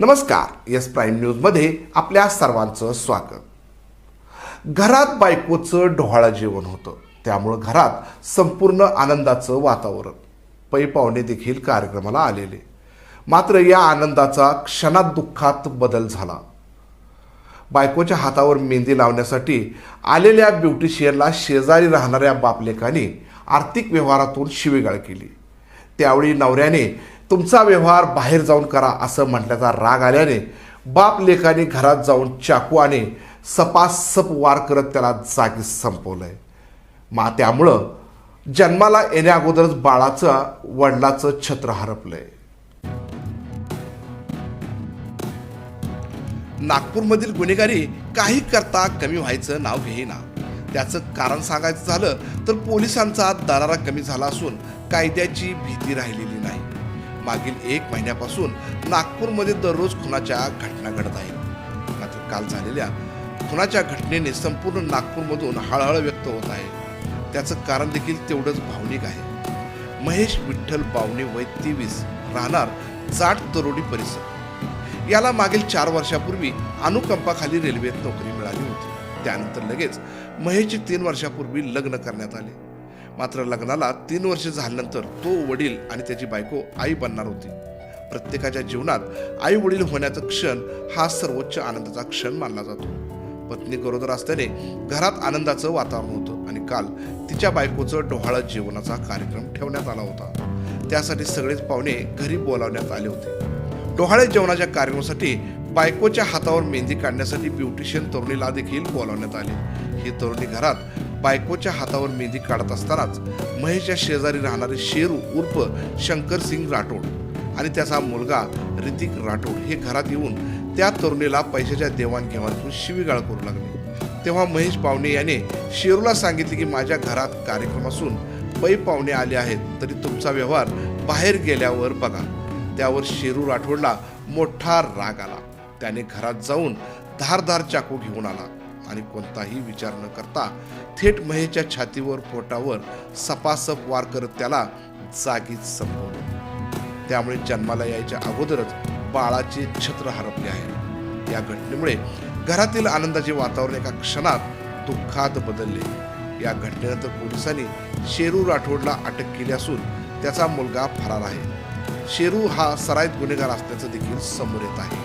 नमस्कार S prime न्यूजमध्ये आपल्या सर्वांचं स्वागत. घरात बायकोचं डोहाळं जेवण होतं. त्यामुळं घरात संपूर्ण आनंदाचं वातावरण. पै पाहुणे देखील कार्यक्रमाला आलेले. मात्र या आनंदाचा क्षणात दुःखात बदल झाला. बायकोच्या हातावर मेहंदी लावण्यासाठी आलेल्या ब्युटिशियनला शेजारी राहणाऱ्या बापलेकाने आर्थिक व्यवहारातून शिवीगाळ केली. त्यावेळी नवऱ्याने तुमचा व्यवहार बाहेर जाऊन करा असं म्हटल्याचा राग आल्याने बाप लेखाने घरात जाऊन चाकू आणि सपासप वार करत त्याला जागीच संपवलंय. मा त्यामुळं जन्माला येण्या अगोदरच बाळाचं वडिलाचं छत्र हरपलंय. नागपूरमधील गुन्हेगारी काही करता कमी व्हायचं नाव घेईना. त्याचं कारण सांगायचं झालं तर पोलिसांचा दरारा कमी झाला असून कायद्याची भीती राहिलेली नाही. मागील एक महिन्यापासून नागपूरमध्ये दररोज खुनाच्या घटना घडत आहेत. मात्र काल झालेल्या खुनाच्या घटनेने संपूर्ण नागपूरमधून हळहळ व्यक्त होत आहे. त्याचं कारण देखील तेवढंच भावनिक आहे. महेश विठ्ठल बावणे वय तेवीस राहणार जाट तरोडी परिसर. याला मागील चार वर्षापूर्वी अनुकंपाखाली रेल्वेत नोकरी मिळाली होती. त्यानंतर लगेच महेशचे तीन वर्षापूर्वी लग्न करण्यात आले. मात्र लग्नाला तीन वर्ष झाल्यानंतर तो वडील आणि त्याची बायको आई बनणार होती. प्रत्येकाच्या जीवनात आई वडील होण्याचा क्षण हा सर्वोच्च आनंदाचा क्षण मानला जातो. पत्नी गरोदर असल्याने घरात आनंदाचं वातावरण होतं आणि काल तिच्या बायकोचं डोहाळं जेवणाचा कार्यक्रम ठेवण्यात आला होता. त्यासाठी सगळेच पाहुणे घरी बोलावण्यात आले होते. डोहाळे जेवणाच्या कार्यक्रमासाठी बायकोच्या हातावर मेहंदी काढण्यासाठी ब्युटिशियन तरुणीला देखील बोलावण्यात आले. ही तरुणी घरात बायकोच्या हातावर मेहंदी काढत असतानाच महेशच्या शेजारी राहणारे शेरू उर्फ शंकर सिंग राठोड आणि त्याचा मुलगा ऋतिक राठोड हे घरात येऊन त्या तरुणीला पैशाच्या देवाणघेवाणीतून शिवीगाळ करू लागले. तेव्हा महेश पावणे याने शेरूला सांगितले की माझ्या घरात कार्यक्रम असून पै पाहुणे आले आहेत तरी तुमचा व्यवहार बाहेर गेल्यावर बघा. त्यावर शेरू राठोडला मोठा राग आला. त्याने घरात जाऊन धारधार चाकू घेऊन आला. आणि कोणताही विचार न करता थेट महेच्या छातीवर पोटावर सपासप वार करत त्याला जागीच संपवलं. त्यामुळे जन्माला यायच्या अगोदरच बाळाचे छत्र हरपले आहे या घटनेमुळे घरातील आनंदाचे वातावरण एका क्षणात दुःखात बदलले. या घटनेनंतर पोलिसांनी शेरू राठोडला अटक केली असून त्याचा मुलगा फरार आहे. शेरू हा सराईत गुन्हेगार असल्याचं देखील समोर येत आहे.